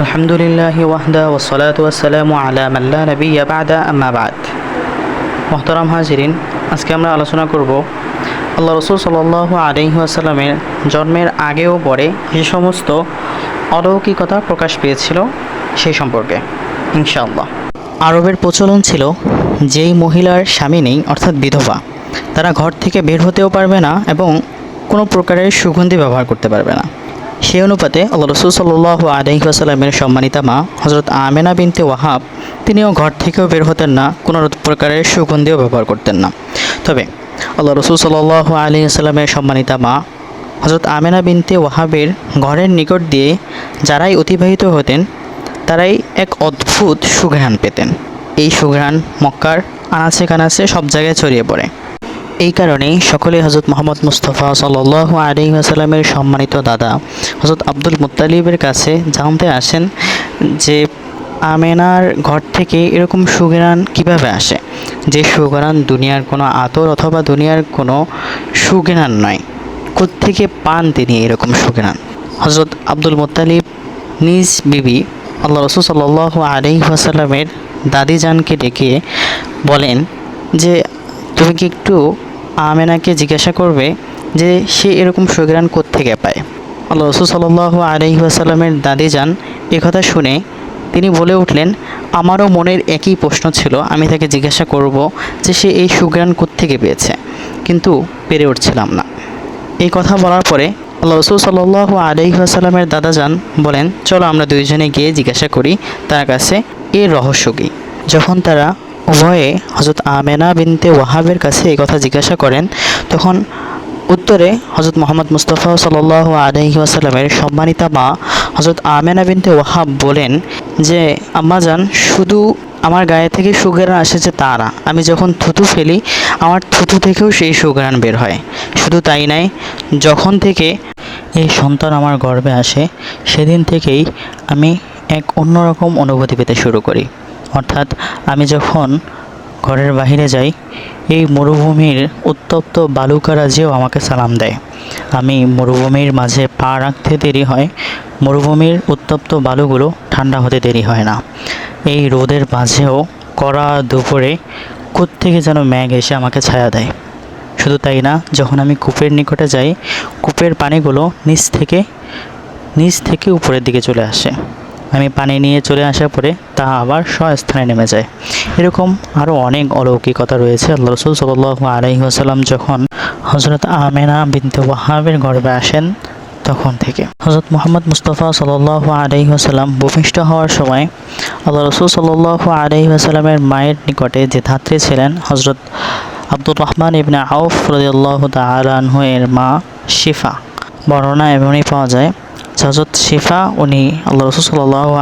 الحمد لله وحده والصلاة والسلام على من لا نبي بعد أما بعد মোহতারাম হাজিরিন আজকে আমরা আলোচনা করব আল্লাহ রসুল সাল্লাহ আলহি আসাল্লামের জন্মের আগে ও পরে যে সমস্ত অলৌকিকতা প্রকাশ পেয়েছিল সেই সম্পর্কে ইনশাআল্লাহ আরবের প্রচলন ছিল যেই মহিলার স্বামী নেই অর্থাৎ বিধবা তারা ঘর থেকে বের হতেও পারবে না এবং কোনো প্রকারের সুগন্ধি ব্যবহার করতে পারবে না সেই অনুপাতে আল্লাহ রসুল সাল্লাহ আলহিহাসাল্লামের সম্মানিতা মা হজরত আমেনা বিনতে ওয়াহাব, তিনিও ঘর থেকেও বের হতেন না, কোনো প্রকারের সুগন্ধিও ব্যবহার করতেন না। তবে আল্লাহ রসুল সাল্লাহ আলহিহাস্লামের সম্মানিতা মা হজরত আমেনা বিনতে ওয়াহাবের ঘরের নিকট দিয়ে যারাই অতিবাহিত হতেন, তারাই এক অদ্ভুত সুঘ্রাণ পেতেন। এই সুঘ্রাণ মক্কার আনাচে কানাচে সব জায়গায় ছড়িয়ে পড়ে। এই কারণেই সকলে হজরত মোহাম্মদ মুস্তফা সাল্লাহ আলী আসালামের সম্মানিত দাদা। হজরত আব্দুল মুত্তালিবের কাছে জানতে আসেন যে আমেনার ঘর থেকে এরকম সুগেরান কীভাবে আসে? যে সুঘ্রাণ দুনিয়ার কোনো আতর অথবা দুনিয়ার কোনো সুঘ্রাণ নয়। কোত্থেকে পান তিনি এরকম সুঘ্রাণ? হজরত আব্দুল মুত্তালিব নিজ বিবি আল্লাহ রসুল সাল্লাহ আলি আসাল্লামের দাদিজানকে ডেকে বলেন যে, তুমি কি একটু আমেনাকে জিজ্ঞাসা করবে যে সে এরকম সুগ্রাণ থেকে পায়। আল্লাহ রসুল সাল্লাহ আলহি আসাল্লামের দাদি যান। কথা শুনে তিনি বলে উঠলেন, আমারও মনের একই প্রশ্ন ছিল। আমি তাকে জিজ্ঞাসা করব যে সে এই সুগ্রাণ থেকে পেয়েছে। কিন্তু পেরে উঠছিলাম না। এই কথা বলার পরে আল্লাহ রসুল সাল্লাহ আলহি আসাল্লামের দাদা যান, বলেন, চলো আমরা দুইজনে গিয়ে জিজ্ঞাসা করি তার কাছে এর রহস্য কী? যখন তারা উভয়ে হজরত আমেনা বিনতে ওয়াহাবের কাছে এই কথা জিজ্ঞাসা করেন। তখন উত্তরে হজরত মোহাম্মদ মুস্তফা সাল আলহি আসাল্লামের সম্মানিতা মা হজরত আমেনা বিনতে ওয়াহাব বলেন যে আম্মাজান শুধু আমার গায়ে থেকে সুগারান আসেছে তা না। আমি যখন থুতু ফেলি, আমার থুতু থেকেও সেই সুগারান বের হয়। শুধু তাই নাই, যখন থেকে এই সন্তান আমার গর্বে আসে, সেদিন থেকেই আমি এক অন্যরকম অনুভূতি পেতে শুরু করি। অর্থাৎ আমি যখন ঘরের বাহিরে যাই, এই মরুভূমির উত্তপ্ত বালুকারাজেও আমাকে সালাম দেয়। আমি মরুভূমির মাঝে পা রাখতে দেরি হয়, মরুভূমির উত্তপ্ত বালুগুলো ঠান্ডা হতে দেরি হয় না। এই রোদের মাঝেও কড়া দুপুরে থেকে যেন ম্যাগ এসে আমাকে ছায়া দেয়। শুধু তাই না, যখন আমি কূপের নিকটে যাই, কূপের পানিগুলো নিচ থেকে নিচ থেকে উপরের দিকে চলে আসে। আমি পানি নিয়ে চলে আসার পরে তা আবার স্বস্থানে নেমে যায়। এরকম আরও অনেক অলৌকিকতা রয়েছে। আল্লাহ রসুল সাল আলহিহাসাল্লাম যখন হজরত আমেনা বিনতে ওয়াহাবের গর্বে আসেন তখন থেকে। হজরত মোহাম্মদ মুস্তফা সাল আলহিহাসাল্লাম ভূমিষ্ঠ হওয়ার সময় আল্লাহ রসুল সাল আলহিহাসাল্লামের মায়ের নিকটে যে ধাত্রী ছিলেন হজরত আব্দুর রহমান ইবনে আউফ রদিয়াল্লাহ তালানহু এর মা শিফা। বর্ণনা এমনই পাওয়া যায় হজরত শিফা, উনি আল্লাহ রসুল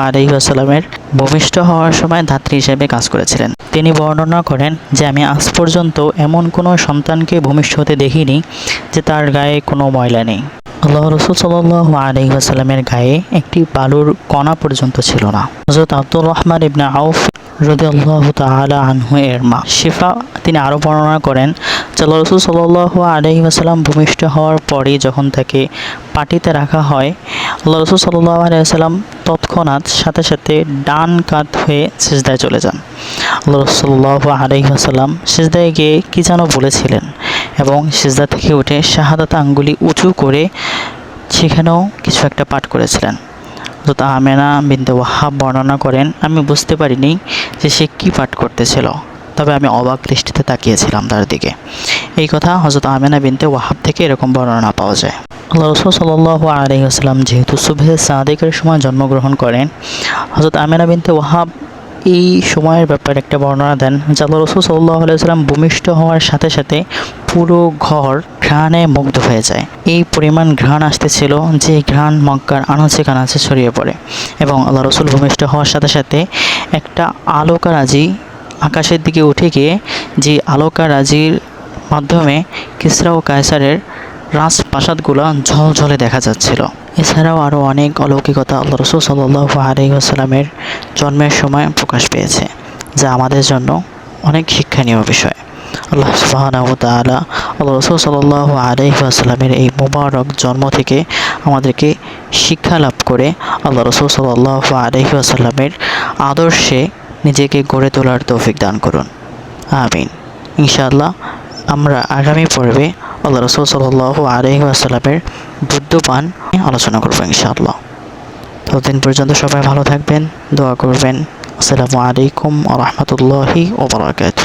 আলহি আসাল্লামের ভূমিষ্ঠ হওয়ার সময় ধাত্রী হিসেবে কাজ করেছিলেন। তিনি বর্ণনা করেন যে, আমি আজ পর্যন্ত এমন কোনো সন্তানকে ভূমিষ্ঠ হতে দেখিনি যে তার গায়ে কোনো ময়লা নেই। আল্লাহ রসুল সাল্লাহ আলহি গায়ে একটি বালুর কণা পর্যন্ত ছিল না। হজরত আব্দুর রহমান ইবনা আউফ রদি আল্লাহ তালা আনহু এর মা। শিফা, তিনি আরও বর্ণনা করেন আল্লাহ রসুল সাল্লাহ ভূমিষ্ঠ হওয়ার পরই যখন তাকে পাটিতে রাখা হয় আল্লাহ রসুল সাল্লাহ আলাইসাল্লাম তৎক্ষণাৎ সাথে সাথে ডান কাত হয়ে সিজদায় চলে যান। আল্লাহ রসুল্লাহ আলহিহাসাল্লাম সিজদায় গিয়ে কী যেন বলেছিলেন এবং সিজদা থেকে উঠে শাহাদাত আঙ্গুলি উঁচু করে সেখানেও কিছু একটা পাঠ করেছিলেন। হজরত আমেনা বিন্দু ওয়াহাব বর্ণনা করেন, আমি বুঝতে পারিনি যে সে কী পাঠ করতেছিল, তবে আমি অবাক দৃষ্টিতে তাকিয়েছিলাম তার দিকে। এই কথা হজরত আমেনা বিনতে ওয়াহাব থেকে এরকম বর্ণনা পাওয়া যায়। আল্লাহ রসুল সাল্লাহ আলহিহাস্লাম যেহেতু সুভে সাদেকের সময় জন্মগ্রহণ করেন হজরত আমেনা বিনতে ওয়াহাব এই সময়ের ব্যাপারে একটা বর্ণনা দেন যে আল্লাহ রসুল সাল্লাহ আলাইসাল্লাম ভূমিষ্ঠ হওয়ার সাথে সাথে পুরো ঘর ঘ্রাণে মুগ্ধ হয়ে যায়। এই পরিমাণ ঘ্রাণ আসতেছিল যে ঘ্রাণ মক্কার আনাচে কানাচে ছড়িয়ে পড়ে এবং আল্লাহ রসুল ভূমিষ্ঠ হওয়ার সাথে সাথে একটা আলোকারাজি আকাশের দিকে উঠে গিয়ে যে আলোকারাজির মাধ্যমে কিসরা ও কায়সারের রাজপ্রাসাদগুলো ঝলঝলে দেখা যাচ্ছিল। এছাড়াও আরও অনেক অলৌকিকতা আল্লাহ রসুল সাল্লাহ আলহিহাস্লামের জন্মের সময় প্রকাশ পেয়েছে, যা আমাদের জন্য অনেক শিক্ষণীয় বিষয়। আল্লাহ সুবাহানাহ আল্লাহ রসুল সাল্লাহ আলহিহাস্লামের এই মুবারক জন্ম থেকে আমাদেরকে শিক্ষা লাভ করে আল্লাহ রসুল সাল্লাহ আলহি আসাল্লামের আদর্শে নিজেকে গড়ে তোলার তৌফিক দান করুন। আমিন। ইনশাআল্লাহ আমরা আগামী পর্বে আল্লাহ রসুল সাল্লাহ আলহি বুদ্ধপান আলোচনা করব ইনশাআল্লাহ। ততদিন পর্যন্ত সবাই ভালো থাকবেন, দোয়া করবেন। আসসালামু আলাইকুম আ রহমতুল্লাহি ওবরাকাত